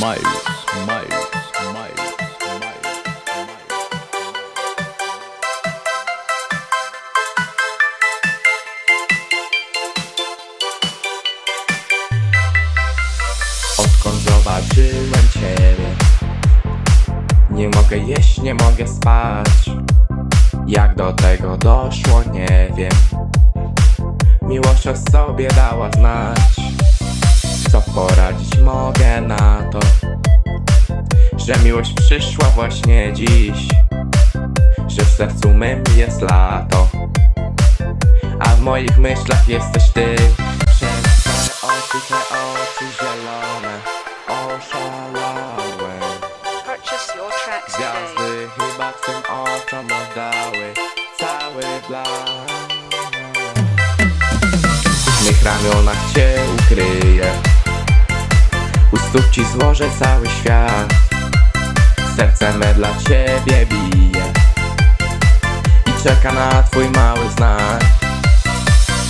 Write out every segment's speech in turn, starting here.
Miles, Miles. Odkąd zobaczyłem Ciebie Nie mogę jeść, nie mogę spać. Jak do tego doszło, nie wiem. Miłość o sobie dała znać. Co poradzić mogę na to Że miłość przyszła właśnie dziś Że w sercu mym jest lato A w moich myślach jesteś Ty. Przez te oczy, te oczy zielone Oszalałem. Gwiazdy chyba twym oczom oddały Cały blask W mych ramionach cię ukryję U stóp ci złożę cały świat Serce me dla ciebie bije I czeka na twój mały znak.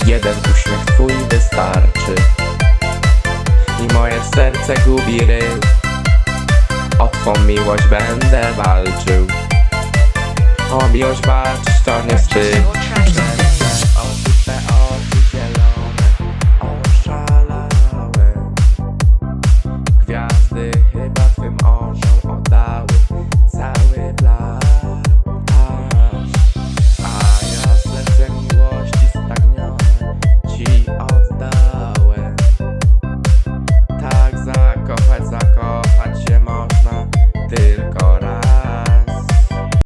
Jeden uśmiech twój wystarczy I moje serce gubi ryb O twą miłość będę walczył. O miłość walczyć to nie wstyd